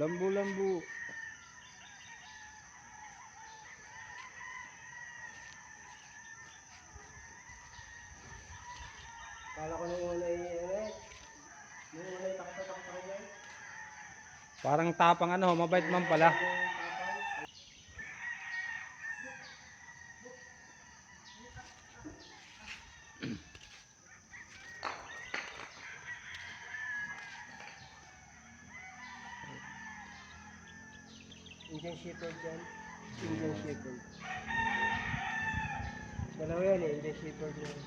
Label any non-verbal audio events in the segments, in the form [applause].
Lambu-lambu. Kala ko nung una ano eh. Nung una kanya. eh. Parang tapang ano, mabait man pala. Indian Shepherd yan. Indian Shepherd. Dalawa yan eh, Indian Shepherd yan.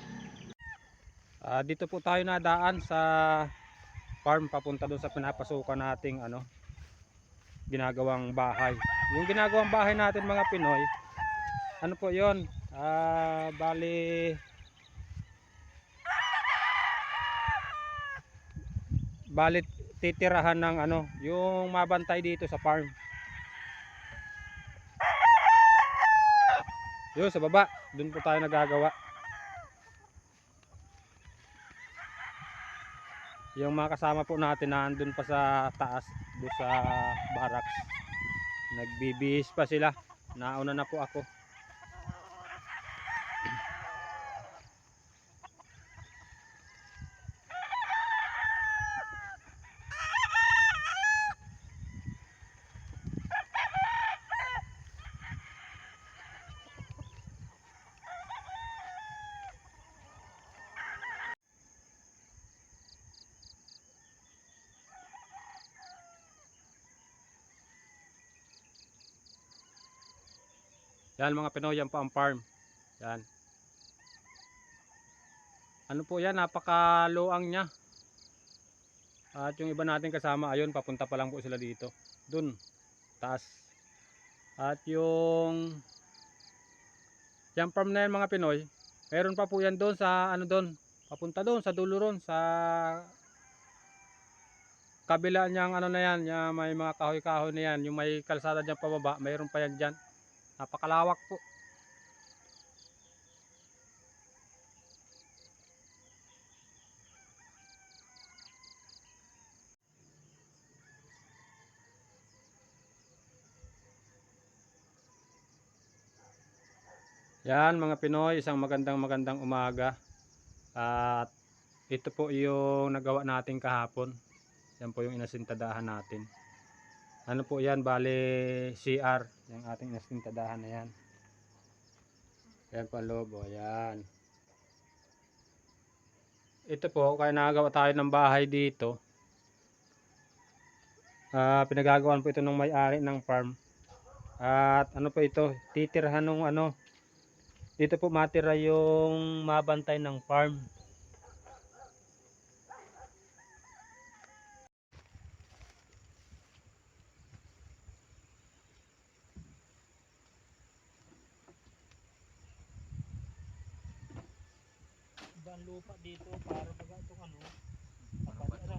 Ah, dito po tayo nadaan sa farm papunta doon sa pinapasukan nating ano ginagawang bahay. Yung ginagawang bahay natin mga Pinoy, ano po 'yon? Ah, bali Bali titirahan ng ano, yung mabantay dito sa farm. Yun sa baba, doon po tayo nagagawa. Yung mga kasama po natin nandun pa sa taas, doon sa barracks. Nagbibihis pa sila. Nauna na po ako. Yan mga Pinoy, yan po ang farm. Yan. Ano po yan, napakaluang niya. At yung iba natin kasama, ayun, papunta pa lang po sila dito. Dun, taas. At yung yung farm na yan mga Pinoy, meron pa po yan doon sa ano doon, papunta doon sa dulo ron, sa kabila niyang ano na yan, yung may mga kahoy-kahoy na yan, yung may kalsada dyan pababa, mayroon pa yan dyan. Napakalawak po. Yan mga Pinoy, isang magandang magandang umaga. At ito po yung nagawa natin kahapon. Yan po yung inasintadahan natin. Ano po yan, bale CR, yung ating inasintadahan na yan. Yan ang loob, o, yan. Ito po, kaya nagawa tayo ng bahay dito. Ah, pinagagawan po ito ng may-ari ng farm. At ano po ito, titirhan ng ano, dito po matira yung mabantay ng farm. Ibang lupa dito para baga itong ano, tapat ano.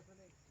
Paribel.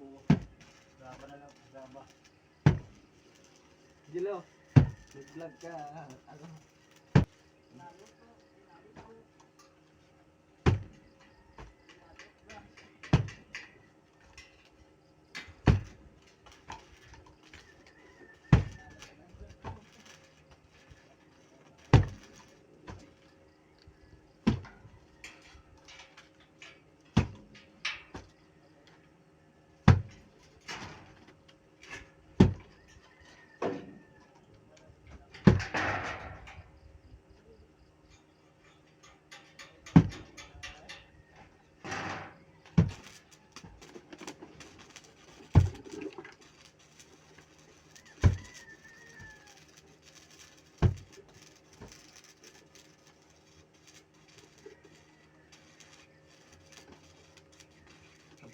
buo. Na lang, drama. Jilo, nag-vlog ka. Ano? Ang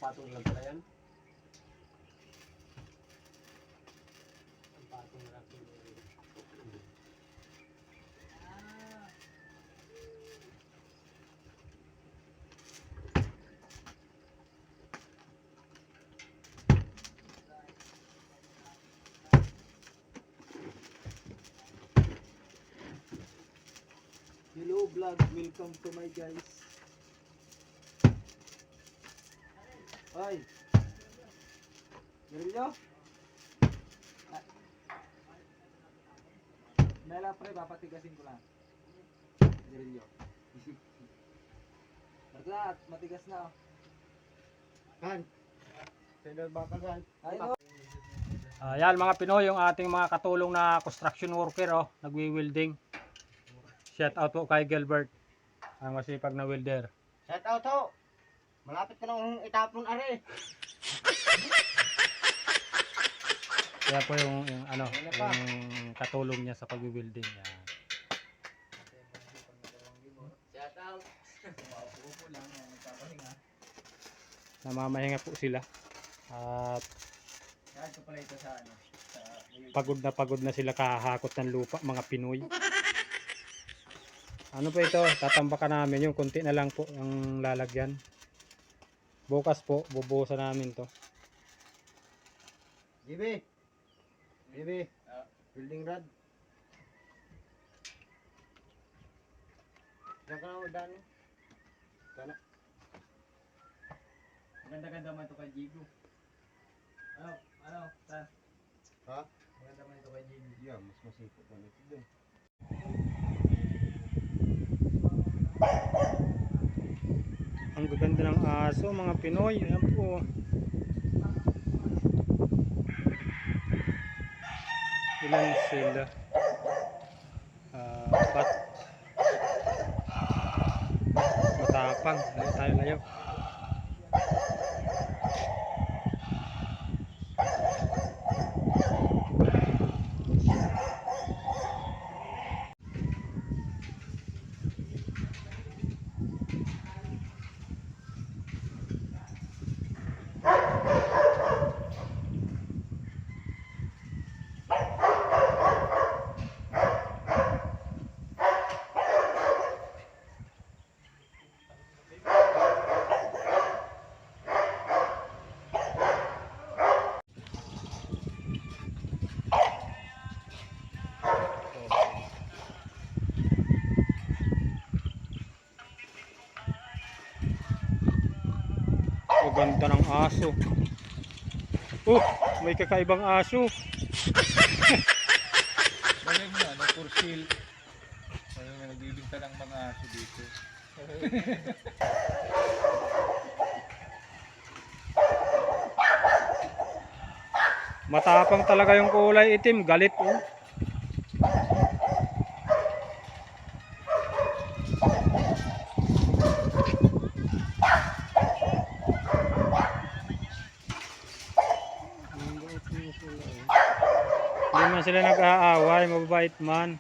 patong lang pala yan. Ang. Hello vlog, welcome to my guys. Hoy. Garillo? Ah. Mela pre, papatigasin ko lang. Garillo. [laughs] Barkat, matigas na oh. Kan. Sender baka kan. Ay no. Ayan mga Pinoy, yung ating mga katulong na construction worker, oh, nagwi-welding. Shout out po kay Gilbert, ang masipag na welder. Shout out ho. Malapit ka nang itapon are. Kaya po yung, yung ano, yung katulong niya sa pagwi-welding. Yan. Shout out. Maupo lang, nagpapahinga. Namamahinga po sila. At Yan, ito pala ito sa ano. Sa pagod na pagod na sila kahakot ng lupa, mga Pinoy. Ano po ito? Tatambakan namin yung konti na lang po yung lalagyan. Bukas po, bubuhusan namin to. GB. GB. building rod. Diyan ka na udan. Kana. Maganda-ganda man ito kay Jigo. Ano? Ano? Tan? Ha? Maganda man ito kay Jigo. Yeah, mas masipot na ito din. Ang gaganda ng aso, mga Pinoy. Ayan po. Ilan sila? Ah, apat. Matapang. Layo tayo layo. Ganda ng aso. Oh, may kakaibang aso. Ngayon na, no, for sale. Ngayon na, nagbibinta ng mga aso dito. [laughs] Matapang talaga yung kulay itim. Galit oh. Hindi man sila nag-aaway, mababait man.